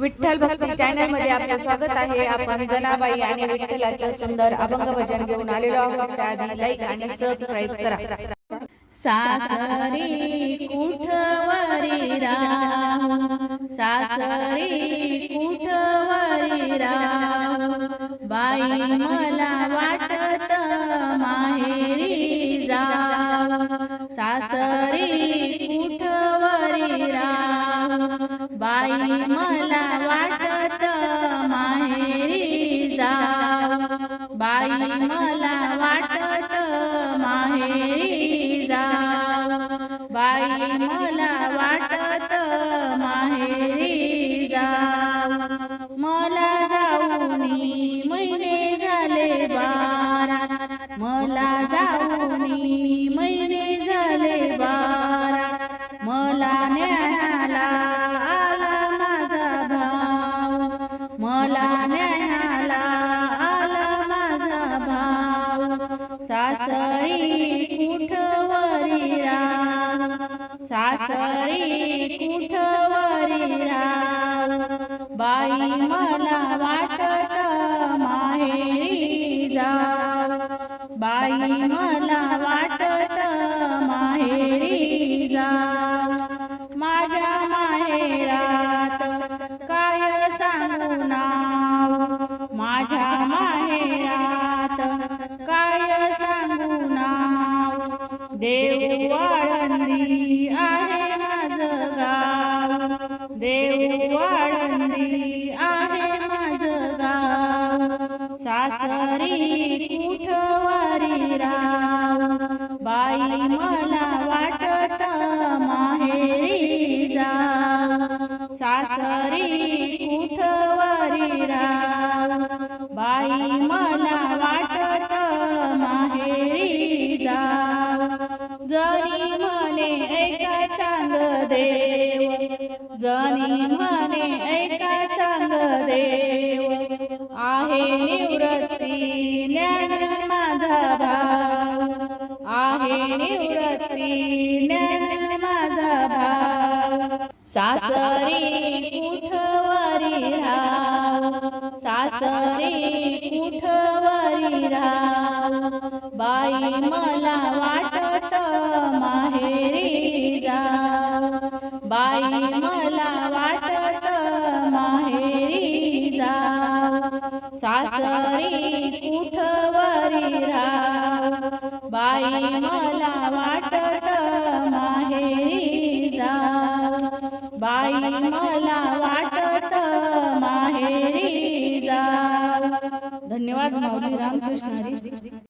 विठ्ठल भक्ती चॅनलमध्ये आपले स्वागत आहे. आपण जनाबाई आणि विठ्ठलाचं सुंदर अभंग भजन घेऊन आलेलो आहोत. त्याआधी लाईक आणि सबस्क्राईब करा. सासरी कुठवरी राम? सासरी कुठवरी राम? बाई मला वाटत माहेरी जा. सासरी कुठ बाई मला वाटत माहेरी जाव. बाई मला वाटत माहेरी जाव. बाई मला वाटत माहेरी जाव. मला जाऊन महिने झाले बारा. मला जाऊन महिने सासरी कुठवरी राम सासरी कुठवरी राम बाई मला वाटत माहेरी जा. बाई मला वाटत माहेरी जा. माझ्या माहेरात काय सांगू नाव? माझ्या माहेरात काय सांगू नाव देव वाळंदी आहे माझं गाव. देव वाळंदी आहे माझं गाव. सासरी कुठवारी राव? बाई मला वाटत माहेरी जाव. सासरी कुठवारी राव? बाई मला जनी म्हणे ऐका चांद देव. जनी म्हणे ऐका चांद देव. आहे निवृत्ती ज्ञान माझा भाव. आहे निवृत्ती ज्ञान माझा भाव. सासरी कुठवरी राव. सासरी कुठवरी राव. बाई मला वाट मला वाटत माहेरी जाव. सासरी कुठवरी राव. बाई मला वाटत माहेरी जाव. बाई मला वाटत माहेरी जाव. धन्यवाद माऊली रामकृष्ण